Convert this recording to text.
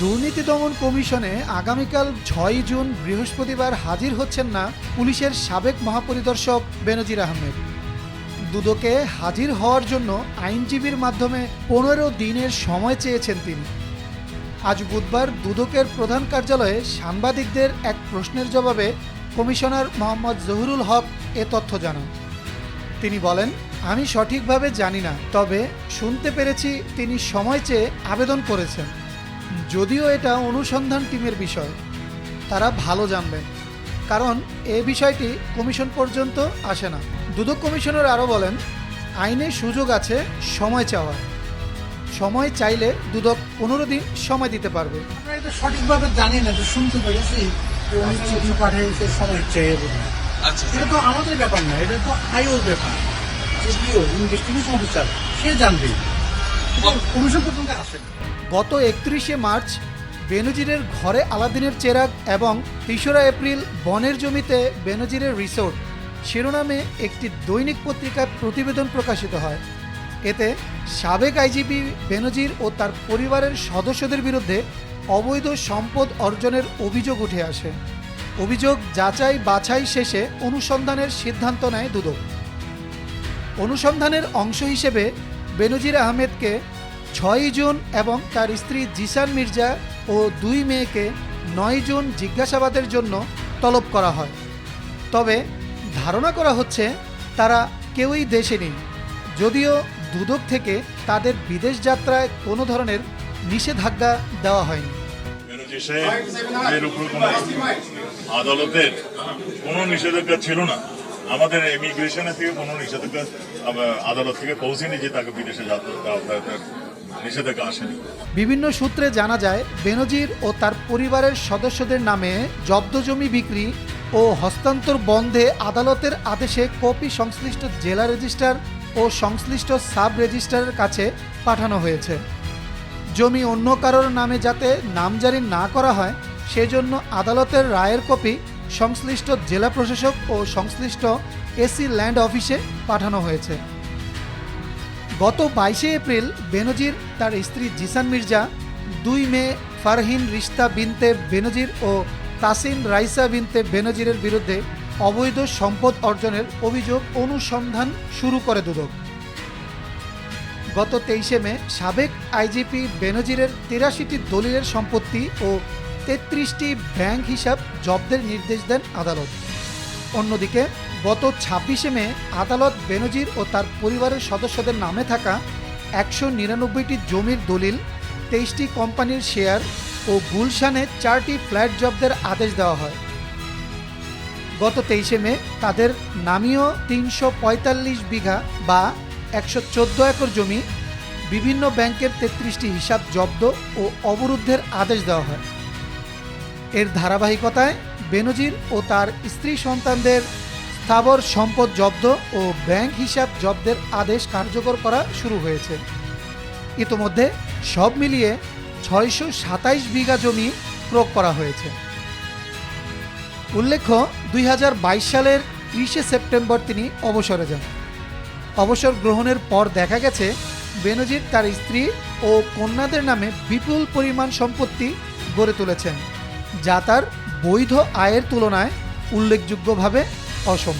দুর্নীতি দমন কমিশনে আগামীকাল ছয় জুন বৃহস্পতিবার হাজির হচ্ছেন না পুলিশের সাবেক মহাপরিদর্শক বেনজির আহমেদ। দুদকে হাজির হওয়ার জন্য আইনজীবীর মাধ্যমে পনেরো দিনের সময় চেয়েছেন তিনি। আজ বুধবার দুদকের প্রধান কার্যালয়ে সাংবাদিকদের এক প্রশ্নের জবাবে কমিশনার মোহাম্মদ জহুরুল হক এ তথ্য জানান। তিনি বলেন, আমি সঠিকভাবে জানি না, তবে শুনতে পেরেছি তিনি সময় চেয়ে আবেদন করেছেন। যদিও এটা অনুসন্ধান টিমের বিষয় তারা ভালো জানবেন। কারণ এ বিষয়টি কমিশন পর্যন্ত আসে না। দুদক কমিশনার আরও বলেন আইনে সুযোগ আছে সময় চাওয়ার। সময় চাইলে দুদক পনেরো দিন সময় দিতে পারবে। আমরা এটা সঠিকভাবে জানি না তো শুনতে পেরেছি। যে চিঠি পাঠিয়েছে সময় চেয়ে আচ্ছা এটা তো আমাদের ব্যাপার না এটা তো আইওর ব্যাপার। ইনভেস্টিগেশন অফিসার সে জানবে। গত একত্রিশে মার্চ, বেনজিরের ঘরে আলাদিনের চেরাগ এবং তেসরা এপ্রিল বনের জমিতে বেনজিরের রিসোর্ট, শিরোনামে একটি দৈনিক পত্রিকার প্রতিবেদন প্রকাশিত হয়। এতে সাবেক আইজিপি বেনজির ও তার পরিবারের সদস্যদের বিরুদ্ধে অবৈধ সম্পদ অর্জনের অভিযোগ উঠে আসে। অভিযোগ যাচাই বাছাই শেষে অনুসন্ধানের সিদ্ধান্ত নেয় দুদক। অনুসন্ধানের অংশ হিসেবে বেনজির আহমেদকে ছয়ই জুন এবং তার স্ত্রী জিসান মির্জা ও দুই মেয়েকে নয় জুন জিজ্ঞাসাবাদের জন্য তলব করা হয়। তবে ধারণা করা হচ্ছে তারা কেউই দেশে নেই। যদিও দুদক থেকে তাদের বিদেশ যাত্রায় কোনো ধরনের নিষেধাজ্ঞা দেওয়া হয়নি। আদালতের কোনো নিষেধাজ্ঞা ছিল না। আমাদের ইমিগ্রেশনের থেকে কোনো নিষেধাজ্ঞা আদালত থেকে পৌঁছেনি যে তাকে বিদেশে বিভিন্ন সূত্রে জানা যায়, বেনজির ও তার পরিবারের সদস্যদের নামে জব্দ জমি বিক্রি ও হস্তান্তর বন্ধে আদালতের আদেশে কপি সংশ্লিষ্ট জেলা রেজিস্ট্রার ও সংশ্লিষ্ট সাব রেজিস্ট্রারের কাছে পাঠানো হয়েছে। জমি অন্য কারোর নামে যাতে নামজারি না করা হয়, সেজন্য আদালতের রায়ের কপি সংশ্লিষ্ট জেলা প্রশাসক ও সংশ্লিষ্ট এসি ল্যান্ড অফিসে পাঠানো হয়েছে। গত বাইশে এপ্রিল বেনজির তার স্ত্রী জিসান মির্জা, দুই মেয়ে ফারহিন রিস্তা বিনতে বেনজির ও তাসিন রাইসা বিনতে বেনজিরের বিরুদ্ধে অবৈধ সম্পদ অর্জনের অভিযোগ অনুসন্ধান শুরু করে দুদক। গত তেইশে মে সাবেক আইজিপি বেনজিরের তিরাশিটি দলিলের সম্পত্তি ও তেত্রিশটি ব্যাংক হিসাব জব্দের নির্দেশ দেন আদালত। অন্যদিকে, গত ছাব্বিশে মে আদালত বেনজির ও তার পরিবারের সদস্যদের নামে থাকা একশো নিরানব্বইটি জমির দলিল, তেইশটি কোম্পানির শেয়ার ও গুলশানে চারটি ফ্ল্যাট জব্দের আদেশ দেওয়া হয়। গত তেইশে মে তাদের নামীয় তিনশো পঁয়তাল্লিশ বিঘা বা একশো চোদ্দ একর জমি বিভিন্ন ব্যাংকের তেত্রিশটি হিসাব জব্দ ও অবরুদ্ধের আদেশ দেওয়া হয়। এর ধারাবাহিকতায় বেনজির ও তার স্ত্রী সন্তানদের স্থাবর সম্পদ জব্দ ও ব্যাংক হিসাব জব্দের আদেশ কার্যকর করা শুরু হয়েছে। ইতোমধ্যে সব মিলিয়ে ছয়শো সাতাইশ বিঘা জমি ক্রয় করা হয়েছে। উল্লেখ্য, দুই হাজার বাইশ সালের ত্রিশে সেপ্টেম্বর তিনি অবসরে যান। অবসর গ্রহণের পর দেখা গেছে, বেনজির তার স্ত্রী ও কন্যাদের নামে বিপুল পরিমাণ সম্পত্তি গড়ে তুলেছেন। যা তার বৈধ আয়ের তুলনায় উল্লেখযোগ্যভাবে অসম।